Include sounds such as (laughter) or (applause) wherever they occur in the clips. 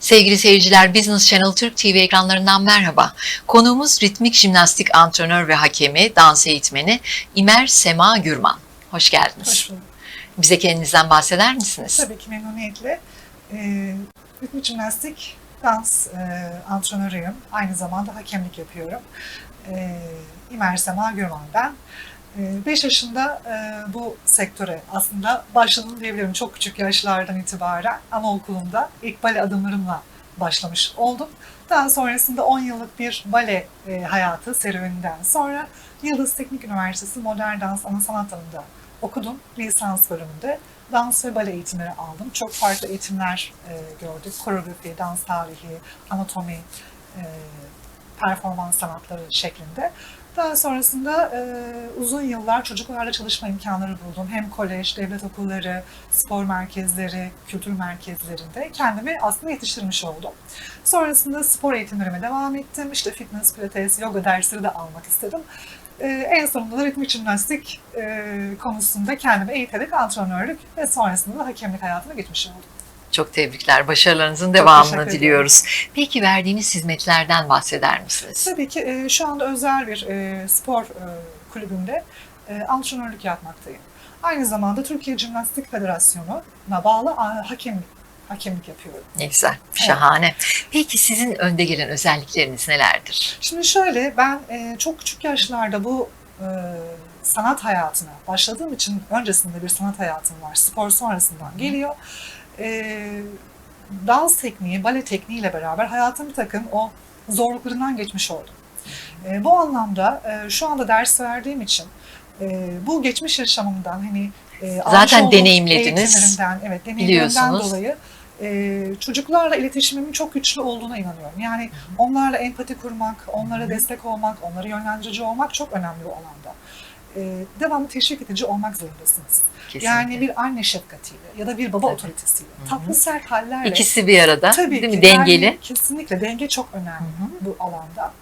Sevgili seyirciler, Business Channel Türk TV ekranlarından merhaba. Konuğumuz ritmik jimnastik antrenör ve hakemi, dans eğitmeni İmer Sema Gürman. Hoş geldiniz. Hoş bulduk. Bize kendinizden bahseder misiniz? Tabii ki memnuniyetle. E, ritmik jimnastik dans e, antrenörüyüm. Aynı zamanda hakemlik yapıyorum. E, İmer Sema Gürman ben. 5 yaşında e, bu sektöre aslında başladım diyebilirim. Çok küçük yaşlardan itibaren anaokulunda ilk bale adımlarımla başlamış oldum. Daha sonrasında 10 yıllık bir bale e, hayatı serüveninden sonra Yıldız Teknik Üniversitesi Modern Dans Ana Sanat Dalı'nda okudum. Lisans bölümünde dans ve bale eğitimleri aldım. Çok farklı eğitimler e, gördük. Koreografi, dans tarihi, anatomi, performans sanatları şeklinde. Daha sonrasında e, uzun yıllar çocuklarla çalışma imkanları buldum. Hem kolej, devlet okulları, spor merkezleri, kültür merkezlerinde kendimi aslında yetiştirmiş oldum. Sonrasında spor eğitimlerime devam ettim. İşte fitness, pilates, yoga dersleri de almak istedim. E, en sonunda da ritmik jimnastik e, konusunda kendimi eğiterek antrenörlük ve sonrasında da hakemlik hayatına geçmiş oldum. Çok tebrikler. Başarılarınızın Çok devamını diliyoruz. Peki verdiğiniz hizmetlerden bahseder misiniz? Tabii ki e, şu anda özel bir e, spor e, kulübünde e, antrenörlük yapmaktayım. Aynı zamanda Türkiye Jimnastik Federasyonu'na bağlı a, hakemlik, yapıyorum. Ne güzel, şahane. Peki sizin önde gelen özellikleriniz nelerdir? Şimdi şöyle ben e, çok küçük yaşlarda bu e, sanat hayatına başladığım için öncesinde bir sanat hayatım var. Spor sonrasından geliyor. E, dans tekniği, bale tekniğiyle beraber hayatın bir takım o zorluklarından geçmiş oldum. E, bu anlamda e, şu anda ders verdiğim için e, bu geçmiş yaşamımdan hani e, Zaten deneyimlediniz, evet deneyimlerimden dolayı e, çocuklarla iletişimimin çok güçlü olduğuna inanıyorum. Yani onlarla empati kurmak, onlara destek olmak, onları yönlendirici olmak çok önemli bu alanda. E, devamlı teşvik edici olmak zorundasınız. Kesinlikle. Yani bir anne şefkatiyle ya da bir baba Tabii. otoritesiyle, Hı hı. tatlı sert hallerle. İkisi bir arada, Tabii değil ki, mi? Dengeli. Yani kesinlikle denge çok önemli bu alanda.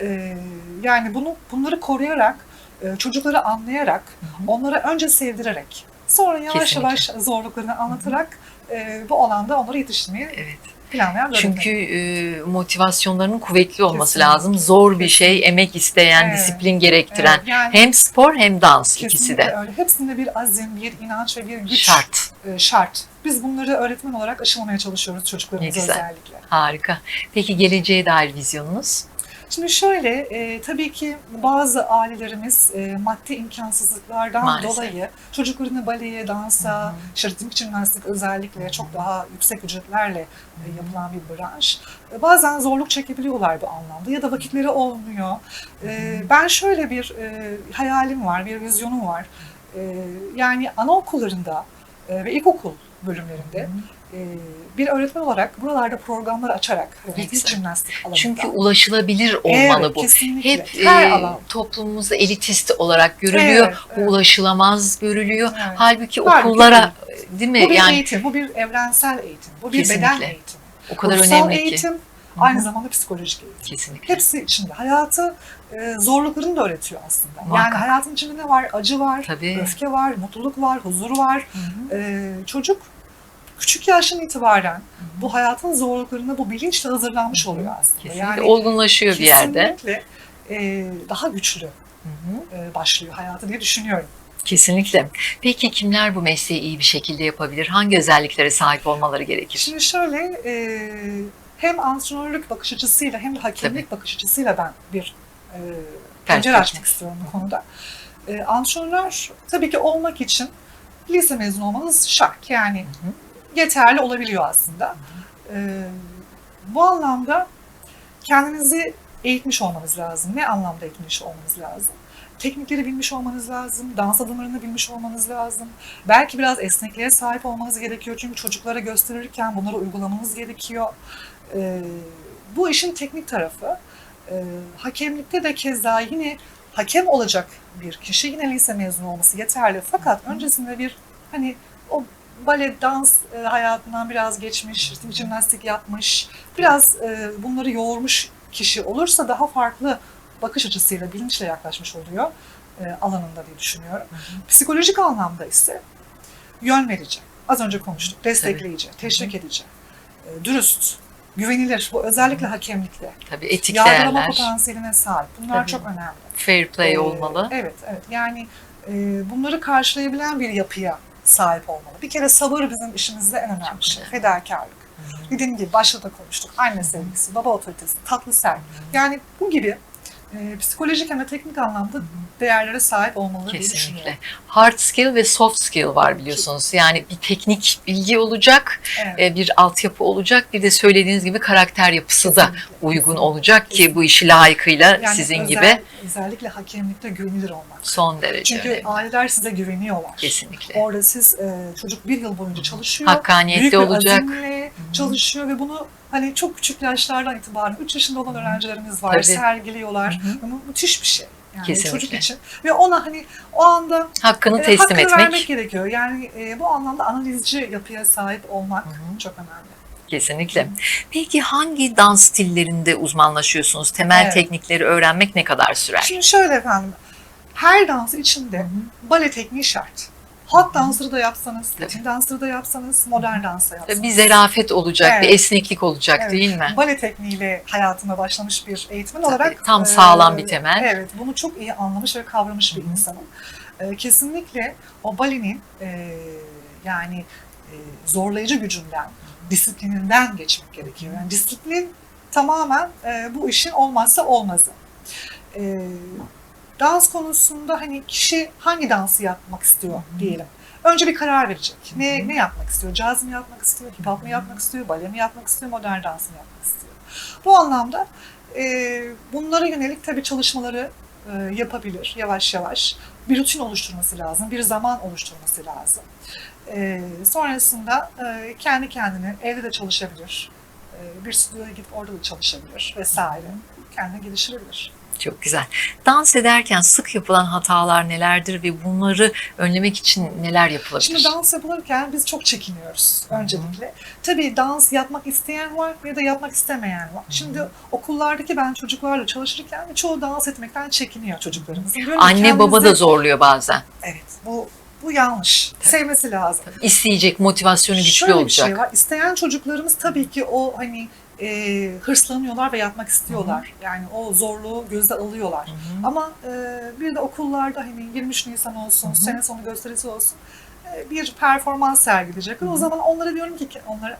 Ee, yani bunu bunları koruyarak, e, çocukları anlayarak, onlara önce sevdirerek, sonra yavaş Kesinlikle. yavaş zorluklarını anlatarak e, bu alanda onları yetiştirmeyi Evet. Planlayan bir Çünkü e, motivasyonlarının kuvvetli olması Kesinlikle. lazım. Zor bir şey, emek isteyen, Evet. disiplin gerektiren. Evet, yani Hem spor hem dans ikisi kesinlikle de öyle. Hepsinde bir azim, bir inanç ve bir güç şart. e, şart. Biz bunları öğretmen olarak aşılamaya çalışıyoruz çocuklarımıza özellikle. Harika. Peki geleceğe dair vizyonunuz? Şimdi şöyle, e, tabii ki bazı ailelerimiz e, maddi imkansızlıklardan Maalesef. dolayı çocuklarını baleye, dansa, işte ritmik jimnastik özellikle çok daha yüksek ücretlerle e, yapılan bir branş. E, bazen zorluk çekebiliyorlar bu anlamda ya da vakitleri olmuyor. E, ben şöyle bir e, hayalim var, bir vizyonum var. E, yani anaokullarında e, ve ilkokul bölümlerinde e, bir öğretmen olarak buralarda programlar açarak ritmik güzel. jimnastik alanında. Çünkü ulaşılabilir olmalı Evet, bu. kesinlikle. Hep Her e, alan. toplumumuzda elitist olarak görülüyor. Evet, Bu evet. ulaşılamaz görülüyor. Evet. Halbuki Halbuki okullara değil mi? Bu bir yani eğitim, bu bir evrensel eğitim, bu bir Kesinlikle. beden eğitimi. o kadar Ruhsal önemli ki. eğitim, aynı zamanda psikolojik eğitim. Kesinlikle. Hepsi içinde. Hayatı e, zorluklarını da öğretiyor aslında. Yani Muhakkak. hayatın içinde ne var? Acı var, Tabii. öfke var, mutluluk var, huzur var. Hı hı. E, çocuk küçük yaştan itibaren bu hayatın zorluklarına bu bilinçle hazırlanmış oluyor aslında. Kesinlikle olgunlaşıyor bir yerde. kesinlikle e, daha güçlü Hı hı. e, başlıyor hayatı diye düşünüyorum. Kesinlikle. Peki kimler bu mesleği iyi bir şekilde yapabilir? Hangi özelliklere sahip olmaları gerekir? Şimdi şöyle e, hem antrenörlük bakış açısıyla hem de hakemlik bakış açısıyla ben bir e, pencere açmak istiyorum bu konuda. E, antrenör tabii ki olmak için lise mezunu olmanız şart. Yani Hı hı. yeterli olabiliyor aslında. E, bu anlamda kendinizi eğitmiş olmanız lazım. Ne anlamda eğitmiş olmanız lazım? Teknikleri bilmiş olmanız lazım, dans adımlarını bilmiş olmanız lazım. Belki biraz esnekliğe sahip olmanız gerekiyor çünkü çocuklara gösterirken bunları uygulamanız gerekiyor. Ee, bu işin teknik tarafı. Ee, hakemlikte de keza yine hakem olacak bir kişi yine lise mezunu olması yeterli. Fakat öncesinde bir hani o bale, dans e, hayatından biraz geçmiş, ritim jimnastik yapmış, biraz e, bunları yoğurmuş kişi olursa daha farklı bakış açısıyla, bilinçle yaklaşmış oluyor e, alanında diye düşünüyorum. Psikolojik anlamda ise yön verici. Az önce konuştuk. Destekleyici, teşvik edici, e, dürüst, güvenilir. Bu özellikle hakemlikte. Tabii etik Yargılama değerler, potansiyeline sahip. Bunlar Tabii. çok önemli. fair play Ee, olmalı. Evet, evet. Yani e, bunları karşılayabilen bir yapıya sahip olmalı. Bir kere sabır bizim işimizde en önemli şey. Fedakarlık. Dediğim gibi başta da konuştuk. Anne sevgisi, baba otoritesi, tatlı ser. Yani bu gibi e, psikolojik hem de teknik anlamda değerlere sahip olmalı diye düşünüyorum. Kesinlikle. Hard skill ve soft skill var biliyorsunuz. Yani bir teknik bilgi olacak, Evet. e, bir altyapı olacak, bir de söylediğiniz gibi karakter yapısı da Kesinlikle, uygun olacak ki bu işi layıkıyla Yani sizin özel- gibi Özellikle hakemlikte güvenilir olmak. son derece Çünkü önemli. aileler size güveniyorlar. Kesinlikle. Orada siz e, çocuk bir yıl boyunca çalışıyor. Hakkaniyetli büyük bir olacak. azimle çalışıyor ve bunu hani çok küçük yaşlardan itibaren 3 yaşında olan öğrencilerimiz var. Tabii. Sergiliyorlar. Hı hı. Bu müthiş bir şey. Yani Kesinlikle. çocuk için. Ve ona hani o anda Hakkını e, teslim hakkını etmek vermek gerekiyor. Yani e, bu anlamda analizci yapıya sahip olmak Hı hı. çok önemli. kesinlikle. Peki hangi dans stillerinde uzmanlaşıyorsunuz? Temel Evet. teknikleri öğrenmek ne kadar sürer? Şimdi şöyle efendim. Her dans içinde bale tekniği şart. Halk dansları da yapsanız, Latin dansları da yapsanız, modern dans da yapsanız. Bir zerafet olacak, bir Evet. esneklik olacak Evet. değil mi? Bale tekniğiyle hayatıma başlamış bir eğitmen Tabii, olarak tam e, sağlam bir temel. Evet, bunu çok iyi anlamış ve kavramış bir Hı hı. insanım. E, kesinlikle o balenin e, yani e, zorlayıcı gücünden, disiplininden geçmek gerekiyor. Yani disiplin tamamen e, bu işin olmazsa olmazı. E, dans konusunda hani kişi hangi dansı yapmak istiyor diyelim. Önce bir karar verecek. Ne ne yapmak istiyor? Caz mı yapmak istiyor? Hip hop mu yapmak istiyor? Bale mi yapmak istiyor? Modern dans mı yapmak istiyor? Bu anlamda e, bunlara yönelik tabii çalışmaları e, yapabilir yavaş yavaş. Bir rutin oluşturması lazım, bir zaman oluşturması lazım. E, sonrasında e, kendi kendine evde de çalışabilir. E, bir stüdyoya gidip orada da çalışabilir vesaire. Kendine geliştirebilir. Çok güzel. Dans ederken sık yapılan hatalar nelerdir ve bunları önlemek için neler yapılabilir? Şimdi dans yapılırken biz çok çekiniyoruz öncelikle. Tabii dans yapmak isteyen var ya da yapmak istemeyen var. Şimdi okullardaki ben çocuklarla çalışırken çoğu dans etmekten çekiniyor çocuklarımızın. Anne baba da zorluyor bazen. Evet bu bu yanlış. Sevmesi lazım. İsteyecek, motivasyonu güçlü Şöyle olacak. bir şey var. İsteyen çocuklarımız tabii ki o hani e, hırslanıyorlar ve yapmak istiyorlar. Yani o zorluğu gözde alıyorlar. Hı hı. Ama e, bir de okullarda hani 23 Nisan olsun, Hı hı. sene sonu gösterisi olsun e, bir performans sergileyecek. O zaman onlara diyorum ki onlara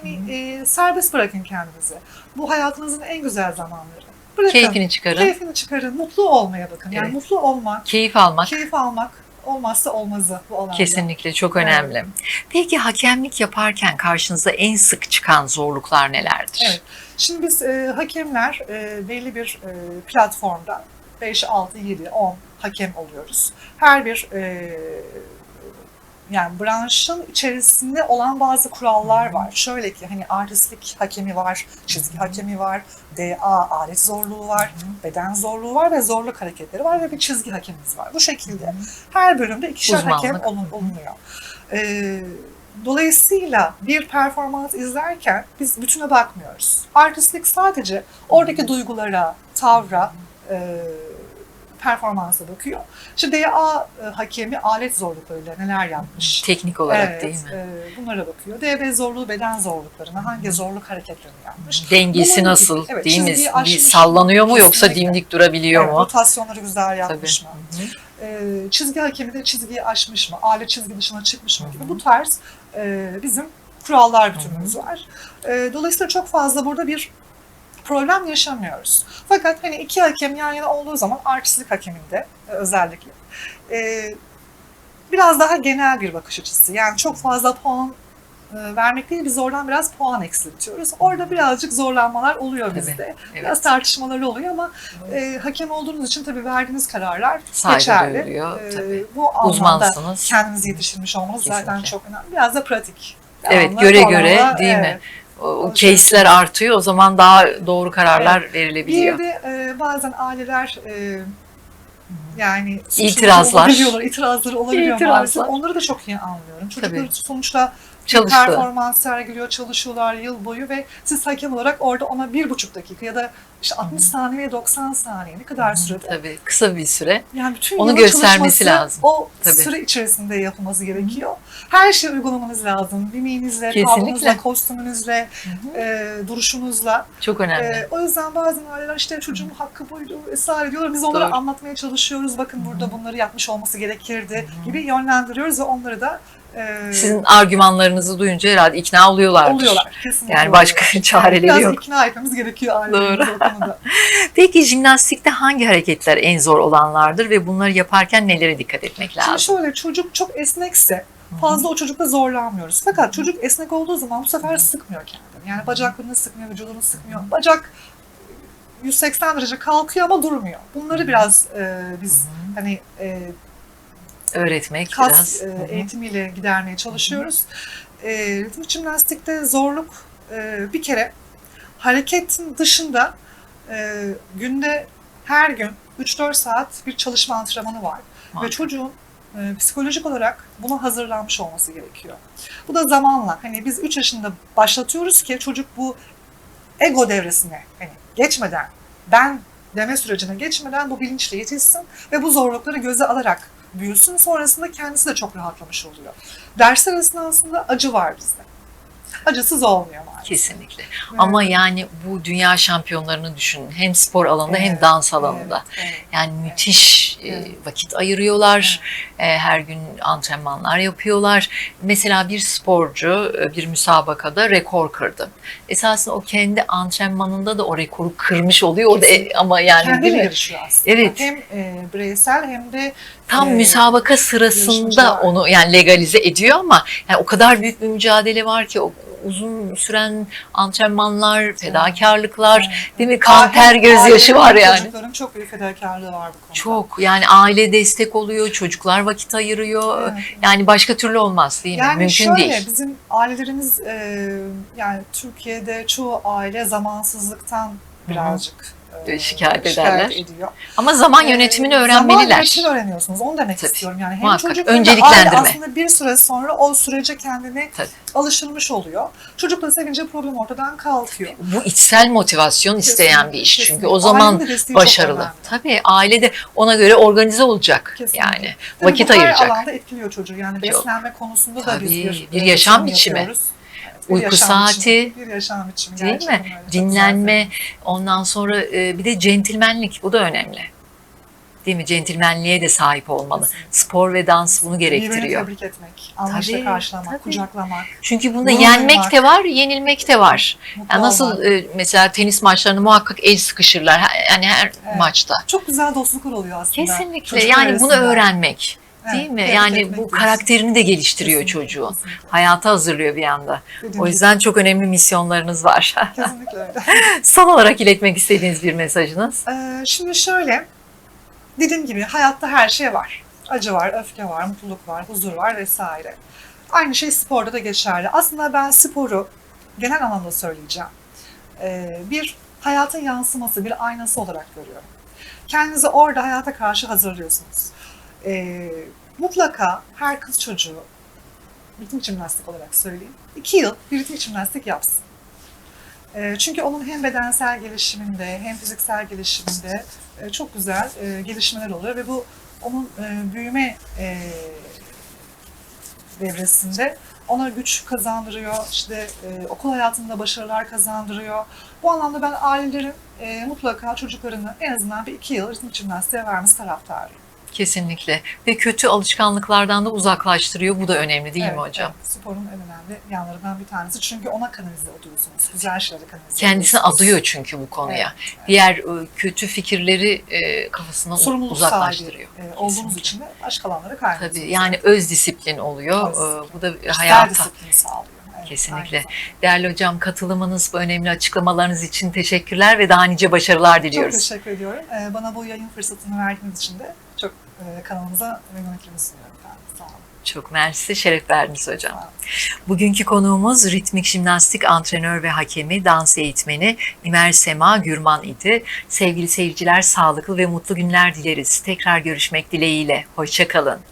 hani e, serbest bırakın kendinizi. Bu hayatınızın en güzel zamanları. Bırakın. Keyfini çıkarın. Keyfini çıkarın. Mutlu olmaya bakın. Yani Evet. mutlu olmak, Keyif almak keyif almak olmazsa olmazı bu alanda. kesinlikle çok önemli. Peki hakemlik yaparken karşınıza en sık çıkan zorluklar nelerdir? Evet. Şimdi biz e, hakemler e, belli bir e, platformda 5, 6, 7, 10 hakem oluyoruz. Her bir e, yani branşın içerisinde olan bazı kurallar var. Şöyle ki hani artistlik hakemi var, çizgi hakemi var, DA alet zorluğu var, beden zorluğu var ve zorluk hareketleri var ve bir çizgi hakemimiz var. Bu şekilde her bölümde ikişer Uzmanlık. hakem olun- olunuyor. Ee, dolayısıyla bir performans izlerken biz bütüne bakmıyoruz. Artistlik sadece oradaki duygulara, tavra, e, performansa bakıyor. İşte DA e, hakemi alet zorluklarıyla neler yapmış. Teknik olarak Evet, değil mi? e, bunlara bakıyor. DB zorluğu beden zorluklarına, hangi zorluk hareketlerini yapmış. Dengesi Bunun nasıl gibi, evet, değil mi? çizgiyi Bir aşmış. sallanıyor mu yoksa Kesinlikle. dimdik durabiliyor Evet, mu? rotasyonları güzel Tabii. yapmış mı? Hı hı. e, çizgi hakemi de çizgiyi aşmış mı, alet çizgi dışına çıkmış mı Hı gibi bu tarz e, bizim kurallar bütünümüz var. E, dolayısıyla çok fazla burada bir problem yaşamıyoruz. Fakat hani iki hakem yan yana olduğu zaman artistlik hakeminde e, özellikle e, biraz daha genel bir bakış açısı. Yani çok fazla puan e, vermek değil, biz oradan biraz puan eksiltiyoruz. Orada birazcık zorlanmalar oluyor Tabii, bizde. Evet. Biraz tartışmalar oluyor ama e, hakem olduğunuz için tabii verdiğiniz kararlar Saygı geçerli. duyuluyor, E, tabii. Bu anlamda kendinizi yetiştirmiş olmanız zaten çok önemli. Biraz da pratik. Evet, göre göre değil mi? evet. O, o case'ler artıyor o zaman daha doğru kararlar verilebiliyor. Bir de e, bazen aileler e, yani İtirazlar. olabiliyorlar, itirazları olabiliyor İtirazlar. maalesef. Onları da çok iyi anlıyorum. Çocuklar Tabii. sonuçta Çalıştı. performans sergiliyor, çalışıyorlar yıl boyu ve siz hakem olarak orada ona bir buçuk dakika ya da işte 60 saniye 90 saniye ne kadar sürede Tabii kısa bir süre. yani bütün Onu göstermesi lazım. O Tabii. süre içerisinde yapılması gerekiyor. Her şeyi uygulamanız lazım. Mimiğinizle, Kesinlikle. tavrınızla, kostümünüzle, e, duruşunuzla. Çok önemli. E, o yüzden bazen aileler işte çocuğun hakkı buydu vesaire diyorlar. Biz onlara Doğru. anlatmaya çalışıyoruz. Bakın burada bunları yapmış olması gerekirdi gibi yönlendiriyoruz ve onları da e, Sizin argümanlarınızı duyunca herhalde ikna oluyorlardır. oluyorlar. Kesinlikle Yani başka oluyorlar. (laughs) çareleri Biraz yok. ikna etmemiz gerekiyor ailelerimizi o konuda. (laughs) Peki jimnastikte hangi hareketler en zor olanlardır ve bunları yaparken nelere dikkat etmek Şimdi lazım? şöyle çocuk çok esnekse fazla o çocukta zorlanmıyoruz. Fakat çocuk esnek olduğu zaman bu sefer sıkmıyor kendini. Yani bacaklarını sıkmıyor, vücudunu sıkmıyor. Bacak 180 derece kalkıyor ama durmuyor. Bunları biraz e, biz hani e, Öğretmek kas biraz. e, eğitimiyle gidermeye çalışıyoruz. E, ritmik jimnastikte zorluk e, bir kere hareketin dışında e, günde her gün 3-4 saat bir çalışma antrenmanı var. Ve Muhakkak. çocuğun e, psikolojik olarak buna hazırlanmış olması gerekiyor. Bu da zamanla hani biz 3 yaşında başlatıyoruz ki çocuk bu ego devresine hani geçmeden ben deme sürecine geçmeden bu bilinçle yetişsin ve bu zorlukları göze alarak büyüsün. Sonrasında kendisi de çok rahatlamış oluyor. Dersler esnasında acı var bizde. Acısız olmuyor maalesef. Kesinlikle. Evet. Ama yani bu dünya şampiyonlarını düşünün. Hem spor alanında hem Evet, dans alanında. Evet, evet. Yani müthiş e, Evet. vakit ayırıyorlar. E, Her gün antrenmanlar yapıyorlar. Mesela bir sporcu e, bir müsabakada rekor kırdı. Esasında o kendi antrenmanında da o rekoru kırmış oluyor. O da e, ama yani değil Kendiyle mi? yarışıyor aslında. Evet. Hem e, bireysel hem de Tam e, müsabaka sırasında onu yani legalize ediyor ama yani o kadar büyük bir mücadele var ki o uzun süren antrenmanlar, fedakarlıklar, değil mi? Kan, ter, gözyaşı var yani. Çocukların çok büyük fedakarlığı var bu konuda. Çok yani aile destek oluyor, çocuklar vakit ayırıyor. Evet. Yani başka türlü olmaz değil mi? Yani Mümkün şöyle değil. bizim ailelerimiz yani Türkiye'de çoğu aile zamansızlıktan birazcık e, Şikayet ederler. ediyor. Ama zaman E, yönetimini Zaman öğrenmeliler. yönetimini öğreniyorsunuz. Onu demek Tabii, istiyorum. Yani hem muhakkak. çocuk hem de aile aslında bir süre sonra o sürece kendini Tabii. alıştırmış oluyor. Çocuk da sevince problem ortadan kalkıyor. Bu içsel motivasyon isteyen Kesinlikle, bir iş. Çünkü kesinlikle. o zaman başarılı. Tabii aile de ona göre organize olacak. Kesinlikle. Yani Tabii vakit bu ayıracak. alanda etkiliyor çocuğu. Yani Çok. beslenme konusunda da Tabii, biz bir, bir e, yaşam biçimi. yapıyoruz. Bir Uyku saati, biçimi, bir yaşam biçimi Değil mi? Dinlenme, ondan sonra e, bir de centilmenlik bu da önemli. Değil mi? Centilmenliğe de sahip olmalı. Kesinlikle. Spor ve dans bunu Birbirini gerektiriyor. tebrik etmek, anlayışla Tabii, karşılamak, tabii. kucaklamak, Çünkü bunda yenmek duymak. de var, yenilmek de var. Yani nasıl olmak. e, mesela tenis maçlarında muhakkak el sıkışırlar. Yani her Evet. maçta. Çok güzel dostluklar oluyor aslında. Kesinlikle. çocuklar Yani bunu arasında. öğrenmek. Evet, Değil mi? tebrik Yani bu karakterini de geliştiriyor Kesinlikle, çocuğun. kesinlikle. Hayata hazırlıyor bir anda. Dediğim O yüzden çok önemli misyonlarınız var. (laughs) Kesinlikle öyle. (laughs) Son olarak iletmek istediğiniz bir mesajınız? Ee, şimdi şöyle, dediğim gibi hayatta her şey var. Acı var, öfke var, mutluluk var, huzur var vesaire. Aynı şey sporda da geçerli. Aslında ben sporu genel anlamda söyleyeceğim. Ee, bir hayatın yansıması, bir aynası olarak görüyorum. Kendinizi orada hayata karşı hazırlıyorsunuz. Ee, mutlaka her kız çocuğu, ritmik jimnastik olarak söyleyeyim, iki yıl bir ritmik jimnastik yapsın. Ee, Çünkü onun hem bedensel gelişiminde hem fiziksel gelişiminde e, çok güzel e, gelişmeler oluyor ve bu onun e, büyüme e, devresinde ona güç kazandırıyor, işte e, okul hayatında başarılar kazandırıyor. Bu anlamda ben ailelerin e, mutlaka çocuklarını en azından bir iki yıl ritmik jimnastiğe vermesi taraftarıyım. Kesinlikle. Ve kötü alışkanlıklardan da uzaklaştırıyor. Bu da önemli değil mi Evet, hocam? evet. sporun en önemli yanlarından bir tanesi. Çünkü ona kanalize ediyorsunuz. Güzel şeyleri kanalize ediyorsunuz. adıyor çünkü bu konuya. Evet, Diğer e, kötü fikirleri e, sorumluluk uzaklaştırıyor. sahibi e, Kesinlikle. için de başka alanlara kaynıyorsunuz. Tabii yani öz disiplin oluyor. Öz Bu da hayata. disiplini sağlıyor. Evet, Kesinlikle. Değerli hocam katılımınız, bu önemli açıklamalarınız için teşekkürler ve daha nice başarılar Çok diliyoruz. teşekkür ediyorum. Bana bu yayın fırsatını verdiğiniz için de çok e, kanalımıza memnuniyetlerimi sunuyorum efendim. Sağ olun. Çok mersi, şeref verdiniz hocam. Bugünkü konuğumuz ritmik jimnastik antrenör ve hakemi, dans eğitmeni İmer Sema Gürman idi. Sevgili seyirciler sağlıklı ve mutlu günler dileriz. Tekrar görüşmek dileğiyle. Hoşçakalın.